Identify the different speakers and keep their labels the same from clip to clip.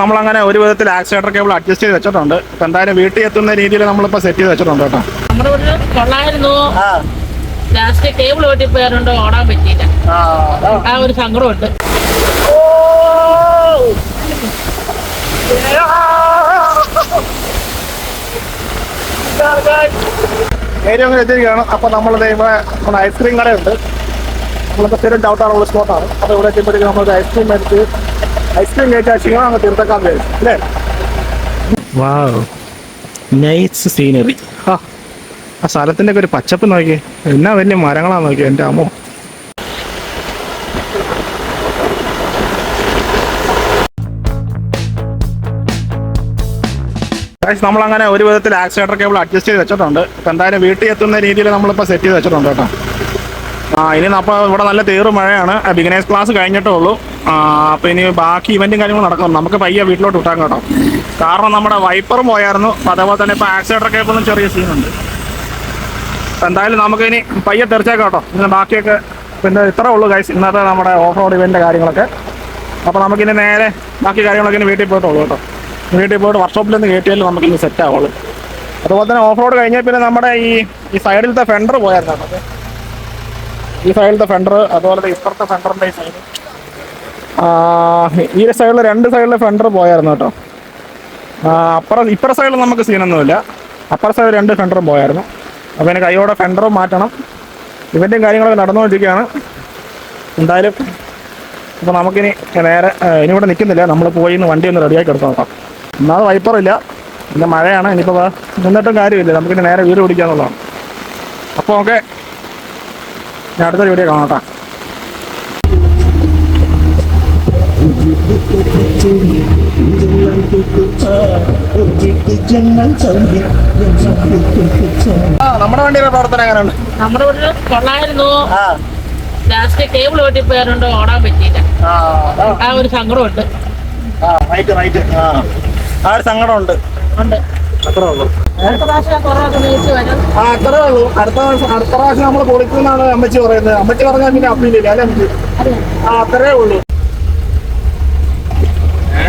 Speaker 1: നമ്മൾ അങ്ങനെ ഒരു വിധത്തിൽ ആക്സിലേറ്റർ കേബിൾ അഡ്ജസ്റ്റ് ചെയ്ത് വെച്ചിട്ടുണ്ട്. ഇപ്പൊ എന്തായാലും വീട്ടിൽ എത്തുന്ന രീതിയിൽ നമ്മളിപ്പോ സെറ്റ് ചെയ്ത് വെച്ചിട്ടുണ്ട് കേട്ടോ.
Speaker 2: നമ്മുടെ കൊള്ളായിരുന്നു. ലാസ്റ്റ് കേബിൾ ഓടാൻ പറ്റിയില്ല.
Speaker 1: ആ
Speaker 2: ഒരു സങ്കടമുണ്ട്.
Speaker 1: ഓ. ഏരിയ എത്തിയിരിക്കുകയാണ്. അപ്പൊ നമ്മളിത് ഇവിടെ ഐസ്ക്രീം കടയുണ്ട്. നമ്മളിപ്പോ സ്ഥിരം ഡൗട്ടാണുള്ള സ്പോട്ടാണ് അപ്പൊ ഇവിടെ എത്തിയപ്പോഴത്തേക്ക് നമ്മൾ ഐസ്ക്രീം എടുത്ത് ഐസ്ക്രീം കഴിച്ചാൽ ക്ഷീണം അങ്ങ് തീർത്തേക്കാൻ കഴിയും അല്ലേ? വാവ് നൈസ് സീനറി ആ ആ സ്ഥലത്തിന്റെ ഒക്കെ ഒരു പച്ചപ്പ് നോക്കി. എന്നാ വലിയ മരങ്ങളാ നോക്കി എന്റെ അമ്മോ. നമ്മൾ അങ്ങനെ ഒരു വിധത്തിൽ ആക്സിലേറ്റർ കേബിൾ അഡ്ജസ്റ്റ് ചെയ്ത് വെച്ചിട്ടുണ്ട്. ഇപ്പൊ എന്തായാലും വീട്ടിൽ എത്തുന്ന രീതിയിൽ നമ്മളിപ്പോൾ സെറ്റ് ചെയ്ത് വെച്ചിട്ടുണ്ട് കേട്ടോ. ആ ഇനി അപ്പോൾ ഇവിടെ നല്ല തീറ് മഴയാണ്. ബിഗിനേഴ്സ് ക്ലാസ് കഴിഞ്ഞിട്ടേ ഉള്ളൂ. അപ്പോൾ അപ്പൊ ഇനി ബാക്കി ഇവന്റും കാര്യങ്ങളും നടക്കും നമുക്ക് പയ്യ വീട്ടിലോട്ട് വിട്ടാൻ കേട്ടോ. കാരണം നമ്മുടെ വൈപ്പറും പോയായിരുന്നു. അതേപോലെ തന്നെ ഇപ്പൊ ഒക്കെ ഇപ്പോഴും ചെറിയ സീനുണ്ട് എന്തായാലും നമുക്ക് ഇനി പയ്യെ തെറിച്ചേക്കാം കേട്ടോ. ഇന്ന് ബാക്കിയൊക്കെ പിന്നെ ഇത്രേ ഉള്ളൂ ഗൈസ് ഇന്നത്തെ നമ്മുടെ ഓഫ് റോഡ് ഇവന്റ് കാര്യങ്ങളൊക്കെ. അപ്പോൾ നമുക്കിനി നേരെ ബാക്കി കാര്യങ്ങളൊക്കെ ഇനി വീട്ടിൽ പോയിട്ടുള്ളൂ കേട്ടോ. വീട്ടിൽ പോയിട്ട് വർക്ക്ഷോപ്പിൽ നിന്ന് കയറ്റിയാലും നമുക്ക് ഇനി സെറ്റ് ആവുള്ളൂ. അതുപോലെ തന്നെ ഓഫ് റോഡ് കഴിഞ്ഞാൽ പിന്നെ നമ്മുടെ ഈ ഈ സൈഡിലത്തെ ഫെൻഡർ പോയായിരുന്നു. കേട്ടോ ഈ സൈഡിലത്തെ ഫെൻഡർ അതുപോലെ ഇപ്പുറത്തെ ഫെൻഡറിന്റെ സൈഡ് ഈ സൈഡിൽ രണ്ട് സൈഡിലെ ഫെൻഡർ പോയായിരുന്നു കേട്ടോ. അപ്പുറ ഇപ്പുറ സൈഡിൽ നമുക്ക് സീനൊന്നുമില്ല അപ്പുറ സൈഡ് രണ്ട് ഫെൻഡറും പോയായിരുന്നു. അപ്പോൾ എനിക്ക് കൈയോടെ ഫെൻഡറും മാറ്റണം. ഇവന്റെയും കാര്യങ്ങളൊക്കെ നടന്നുകൊണ്ടിരിക്കുകയാണ്. എന്തായാലും അപ്പോൾ നമുക്കിനി നേരെ ഇനി ഇവിടെ നിൽക്കുന്നില്ല നമ്മൾ പോയി ഇന്ന് വണ്ടി ഒന്ന് റെഡിയാക്കി എടുത്തു നോക്കാം. ഒന്നാമത് വൈപ്പറില്ല പിന്നെ മഴയാണ്. ഇനിയിപ്പോൾ നിന്നിട്ടും കാര്യമില്ല. നമുക്കിനി നേരെ വീട് പിടിക്കാന്നുള്ളതാണ്. അപ്പോൾ ഓക്കെ ഞാൻ അടുത്ത വീഡിയോ കാണാം നമ്മുടെ വണ്ടിയുടെ പ്രവർത്തനം എങ്ങനെയുണ്ട്?
Speaker 2: നമ്മുടെ ഇവിടെ കൊള്ളായിരുന്നു.
Speaker 1: ആ.
Speaker 2: ലാസ്റ്റ് കേബിൾ വെട്ടിപ്പോയാലുണ്ട് ഓടാൻ പറ്റിയില്ല.
Speaker 1: ആ
Speaker 2: ഒരു സങ്കടമുണ്ട്.
Speaker 1: ആ റൈറ്റ് റൈറ്റ് ആ ആ ഒരു സങ്കടമുണ്ട്.
Speaker 2: ഉണ്ട്.
Speaker 1: അത്രേ ഉള്ളൂ ആ അത്രേ ഉള്ളൂ അടുത്ത അടുത്ത പ്രാവശ്യം നമ്മൾ പൊളിക്കുന്നാണ് അമ്മച്ചി പറയുന്നത്. അമ്മച്ചി പറഞ്ഞാൽ പിന്നെ അപ്പീലില്ല അല്ലേ അമ്മച്ചി? ആ അത്രേ ഉള്ളൂ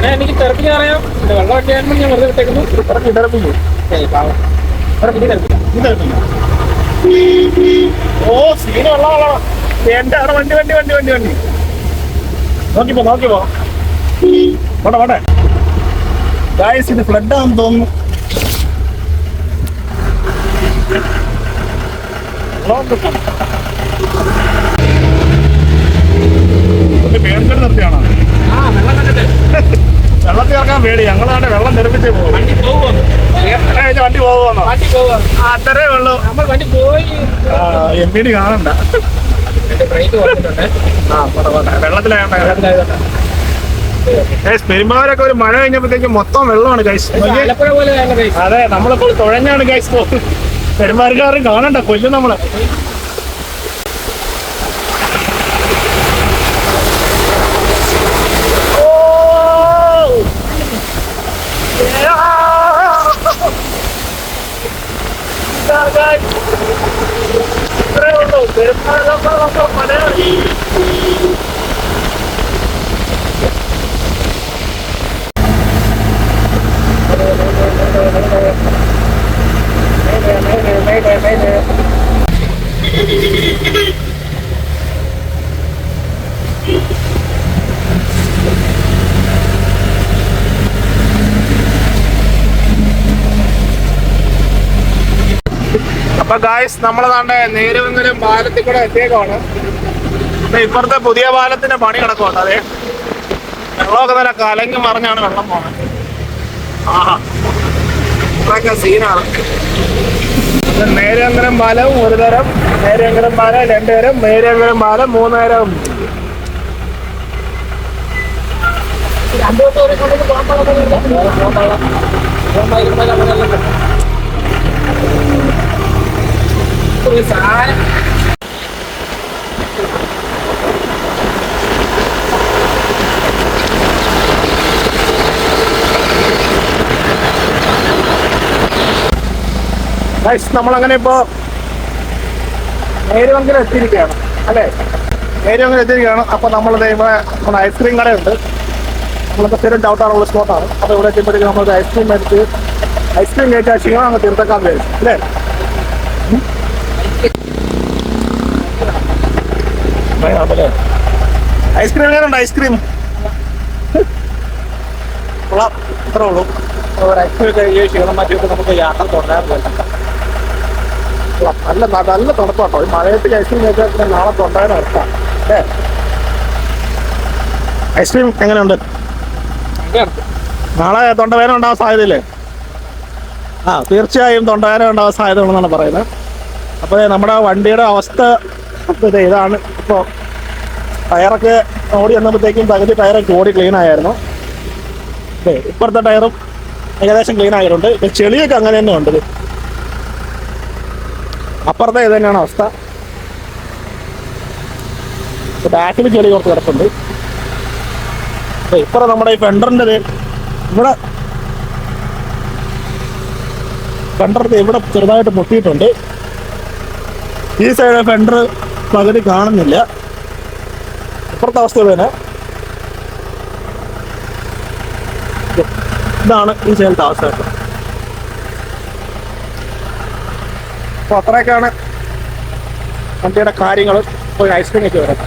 Speaker 3: എനിക്ക് തെറപ്പിക്കാൻ അറിയാം പിന്നെ വെള്ളം ഒക്കെ ആകുമ്പോൾ ഞാൻ വെറുതെ വിട്ടേക്കുന്നു.
Speaker 1: ഇറക്കി ഇടറപ്പിക്കും ഓ സീന് വെള്ളം വെള്ളം എന്റെ അവിടെ വണ്ടി വണ്ടി വണ്ടി വണ്ടി വണ്ടി. നോക്കിപ്പോ നോക്കിപ്പോ. പോട്ടെ പോട്ടെ. ഗായസ് ഇത് ഫ്ലഡ് ആണെന്ന് തോന്നുന്നു. പേടിച്ചിട്ട് നിർത്തിയാണോ വെള്ളത്തിൽ ഇറക്കാൻ പേടി ഞങ്ങളാണ്ട് വെള്ളം തെറിപ്പിച്ചേ പോകും
Speaker 3: വണ്ടി
Speaker 1: പോകുമെന്നോ അത്രേ ഉള്ളൂ എം പി ഡി കാണണ്ട വെള്ളത്തിലായോണ്ട് ഒരു മഴ കഴിഞ്ഞപ്പോഴത്തേക്ക് മൊത്തം വെള്ളമാണ് ഗൈസ് അതെ നമ്മളിപ്പോൾ തുഴഞ്ഞാണ് ഗൈസ് പോകുന്നത് പെരുമാറുകാരും കാണണ്ട കൊല്ലും നമ്മൾ ഇത്രേ ഉള്ളൂ പെരുമാറുകാർക്ക് മലയാളി അപ്പൊ ഗായ്സ് നമ്മളതാണ്ട് നേരവെങ്കിലും പാലത്തിൽ കൂടെ എത്തിയേക്കാണ് അപ്പൊ ഇപ്പുറത്തെ പുതിയ പാലത്തിന്റെ പണി കിടക്കുന്നുണ്ട് അതെ. വെള്ളമൊക്കെ നല്ല കലങ്ങി മറിഞ്ഞാണ് വെള്ളം പോണത് ആഹാ. സീനാണ് നേരങ്കരം പാലം ഒരു തരം നേരങ്കരം പാലം രണ്ടു തരം നേരങ്കരം പാലം മൂന്ന്
Speaker 2: രണ്ടു ദിവസം ഒരു
Speaker 3: സാധനം
Speaker 1: നമ്മളങ്ങനെ ഇപ്പോ നേരുവങ്കരം എത്തിയിരിക്കുകയാണ് അല്ലേ? അങ്ങനെ എത്തിയിരിക്കുകയാണ്. അപ്പൊ നമ്മളിത് ഇവിടെ നമ്മുടെ ഐസ്ക്രീം കടയുണ്ട്. നമ്മളൊക്കെ സ്ഥിരം ഡൗട്ടാണുള്ള സ്പോട്ടാണ്. അപ്പോൾ ഇവിടെ എത്തിയപ്പോഴത്തേക്ക് നമ്മളൊരു ഐസ്ക്രീം മേടിച്ച് ഐസ്ക്രീം കഴിച്ചാൽ ക്ഷീണം അങ്ങ് തീർത്തേക്കാൻ വരും അല്ലേ? ഐസ്ക്രീം എങ്ങനെയുണ്ട്? ഐസ്ക്രീം കൊള്ളാം. ഇത്രേ ഉള്ളൂ. ഐസ്ക്രീം ക്ഷീണം നമുക്ക് യാത്ര കൊള്ളാം. നല്ല തണുപ്പാട്ടോ. ഈ മഴയത്ത് ഐസ്ക്രീം കഴിച്ചാൽ പിന്നെ നാളെ തൊണ്ടാൻ അർത്ഥം. അല്ലേ? ഐസ്ക്രീം എങ്ങനെയുണ്ട്? നാളെ തൊണ്ടവേദന ഉണ്ടാവാൻ സാധ്യതയില്ലേ? ആ തീർച്ചയായും തൊണ്ടവേദന ഉണ്ടാവാൻ സാധ്യത ഉണ്ടെന്നാണ് പറയുന്നത് അപ്പോൾ നമ്മുടെ വണ്ടിയുടെ അവസ്ഥ ഇത് ഇതാണ്. ഇപ്പോൾ ടയറൊക്കെ ഓടി വന്നപ്പോഴത്തേക്കും പകുതി ടയറൊക്കെ ഓടി ക്ലീൻ ആയിരുന്നു. അതെ ഇപ്പുറത്തെ ടയറും ഏകദേശം ക്ലീൻ ആയിട്ടുണ്ട്. ചെളിയൊക്കെ അങ്ങനെ തന്നെ ഉണ്ട് അപ്പുറത്തെ ഇത് തന്നെയാണ് അവസ്ഥ. ബാക്കിൽ ചെളി കുറച്ച് കിടപ്പുണ്ട്. ഇപ്പുറം നമ്മുടെ ഈ ഫെൻഡറിന്റെ ഇവിടെ ഫെൻഡർ ഇവിടെ ചെറുതായിട്ട് പൊട്ടിയിട്ടുണ്ട്. ഈ സൈഡ് ഫെൻഡർ പകുതി കാണുന്നില്ല. ഇപ്പുറത്തെ അവസ്ഥ തന്നെ ഇതാണ് ഈ സൈഡിലത്തെ അവസ്ഥ. അപ്പൊ അത്രയൊക്കെയാണ് വണ്ടിയുടെ കാര്യങ്ങൾ ഒരു ഐസ്ക്രീം ഒക്കെ വരാം.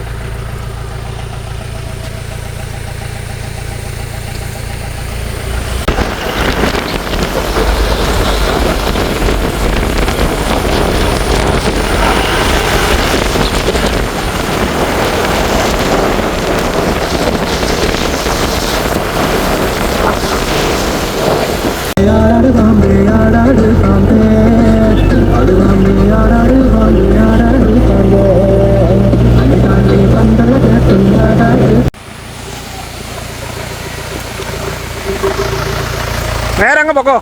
Speaker 1: നേരെ അങ്ങ് പൊക്കോ.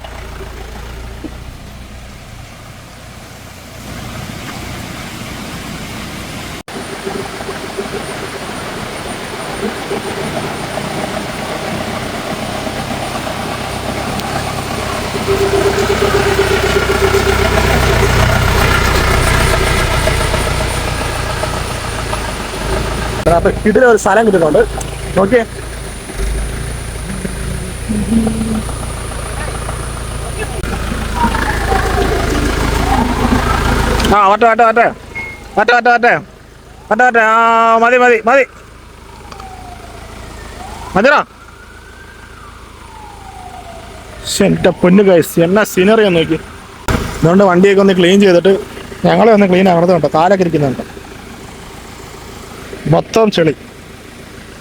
Speaker 1: ഇതിലൊരു സ്ഥലം കിട്ടുന്നുണ്ട്. നോക്കിയേ. ആ മറ്റേ മറ്റേ മറ്റേ മറ്റേ മറ്റേ മറ്റേ മറ്റേ മറ്റേ ആ മതി മതി മതി. മതിടാ. എന്റെ പൊന്നു കൈസ് എന്നാ സീനറി ഒന്ന് നോക്കി. അതുകൊണ്ട് വണ്ടിയൊക്കെ ഒന്ന് ക്ലീൻ ചെയ്തിട്ട് ഞങ്ങളെ ഒന്ന് ക്ലീൻ ആകണത് കണ്ടോ? കാലൊക്കെ ഇരിക്കുന്നുണ്ട് മൊത്തം ചെളി.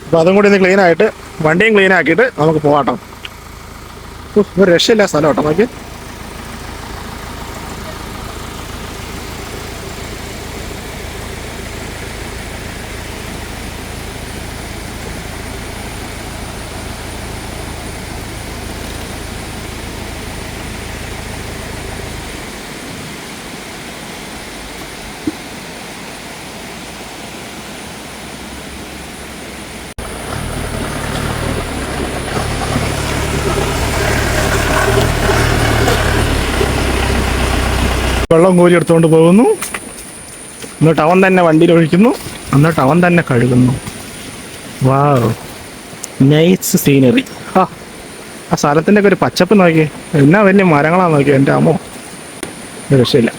Speaker 1: അപ്പോൾ അതും കൂടി ഒന്ന് ക്ലീൻ ആയിട്ട് വണ്ടിയും ക്ലീൻ ആക്കിയിട്ട് നമുക്ക് പോകാം ഒരു രക്ഷയില്ല സ്ഥലം കേട്ടോ നോക്കി വെള്ളം കോരി എടുത്തുകൊണ്ട് പോകുന്നു. എന്നിട്ട് അവൻ തന്നെ വണ്ടിയിൽ ഒഴിക്കുന്നു. എന്നിട്ട് അവൻ തന്നെ കഴുകുന്നു. വാ നൈസ് സീനറി ആ ആ സ്ഥലത്തിന്റെ ഒക്കെ ഒരു പച്ചപ്പ് നോക്കി. എന്നാ വലിയ മരങ്ങളാ നോക്കി എന്റെ അമ്മോ. രക്ഷയില്ല.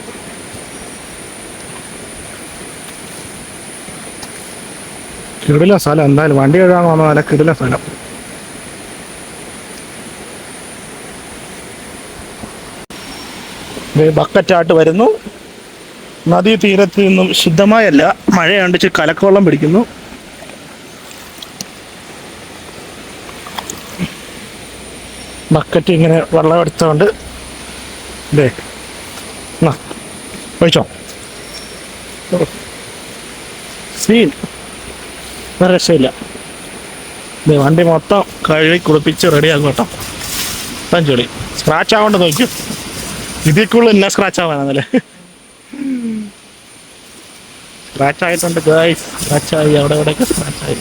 Speaker 1: കിടില സ്ഥലം എന്തായാലും വണ്ടി കഴുകാൻ വന്ന കിടില സ്ഥലം. ബക്കറ്റായിട്ട് വരുന്നു. നദീ തീരത്ത് നിന്നും ശുദ്ധമായല്ല. മഴ കണ്ടിച്ച് കലക്കവെള്ളം പിടിക്കുന്നു. ബക്കറ്റ് ഇങ്ങനെ വെള്ളം എടുത്തുകൊണ്ട് ഒഴിച്ചോ. സീൻ. വേറെ രക്ഷയില്ല. വണ്ടി മൊത്തം കഴുകി കുളിപ്പിച്ച് റെഡിയാക്കും കേട്ടോ. മൊത്തം ചെളി സ്ക്രാച്ച് ആവേണ്ട നോക്കൂ ഇതിക്കുള്ള എന്നാ സ്ക്രാച്ച് ആവാനാണല്ലേ സ്ക്രാച്ച് ആയിട്ടുണ്ട് ഗായ്സ് സ്ക്രാച്ച് ആയി അവിടെ ഇവിടെയൊക്കെ സ്ക്രാച്ച് ആയി.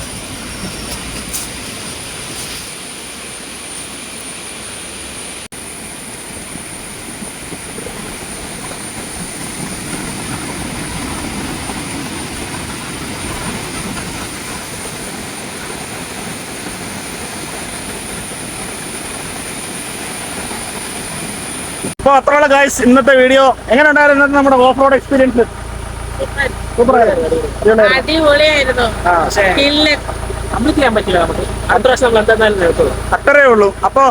Speaker 1: അപ്പോൾ അത്രയുള്ള ഗായ്സ് ഇന്നത്തെ വീഡിയോ എങ്ങനെ ഉണ്ടായിരുന്നു നമ്മുടെ ഓഫ് റോഡ് എക്സ്പീരിയൻസ് അത്രേ ഉള്ളൂ. അപ്പൊ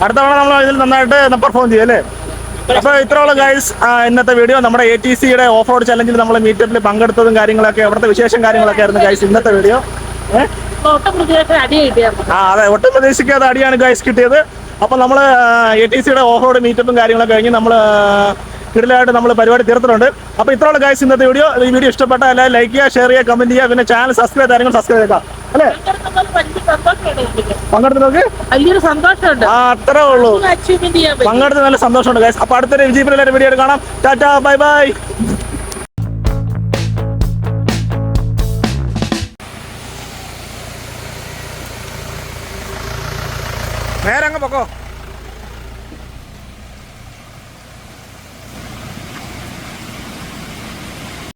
Speaker 2: അടുത്ത
Speaker 1: തവണ നമ്മൾ ഇതിൽ നന്നായിട്ട് പെർഫോം ചെയ്യും അല്ലേ? അപ്പൊ ഇത്രയുള്ള ഗൈസ് ഇന്നത്തെ വീഡിയോ നമ്മുടെ എ ടി സിയുടെ ഓഫ് റോഡ് ചലഞ്ചിൽ നമ്മൾ മീറ്റപ്പിൽ പങ്കെടുത്തതും കാര്യങ്ങളൊക്കെ അവിടുത്തെ വിശേഷം കാര്യങ്ങളൊക്കെ ആയിരുന്നു ഗൈസ് ഇന്നത്തെ വീഡിയോ ഏഹ് ആ അതെ. ഒട്ടും പ്രതീക്ഷിക്കാതെ അടിയാണ് ഗൈസ് കിട്ടിയത്. അപ്പോൾ നമ്മൾ എ ടി സിയുടെ ഓഫ് റോഡ് മീറ്റപ്പും കാര്യങ്ങളൊക്കെ കഴിഞ്ഞ് നമ്മൾ കിടിലായിട്ട് നമ്മൾ പരിപാടി തീർത്തിട്ടുണ്ട്. അപ്പോൾ ഇത്രയുള്ള ഗൈസ് ഇന്നത്തെ വീഡിയോ ഈ വീഡിയോ ഇഷ്ടപ്പെട്ട എല്ലാവരും ലൈക്ക് ചെയ്യുക ഷെയർ ചെയ്യുക കമന്റ് ചെയ്യുക. പിന്നെ ചാനൽ സബ്സ്ക്രൈബ് കാര്യങ്ങൾ സബ്സ്ക്രൈബ് ചെയ്യുക അല്ലേ. പങ്കെടുത്തവർക്ക്?
Speaker 2: വലിയൊരു സന്തോഷമുണ്ട്.
Speaker 1: ആ അത്രേ ഉള്ളൂ. പങ്കെടുത്ത് നല്ല സന്തോഷമുണ്ട് ഗൈസ് അപ്പോൾ അടുത്തൊരു വിജയപുരം വീഡിയോ കാണാം. Tata bye bye. നേരെ അങ്ങ് പൊക്കോ.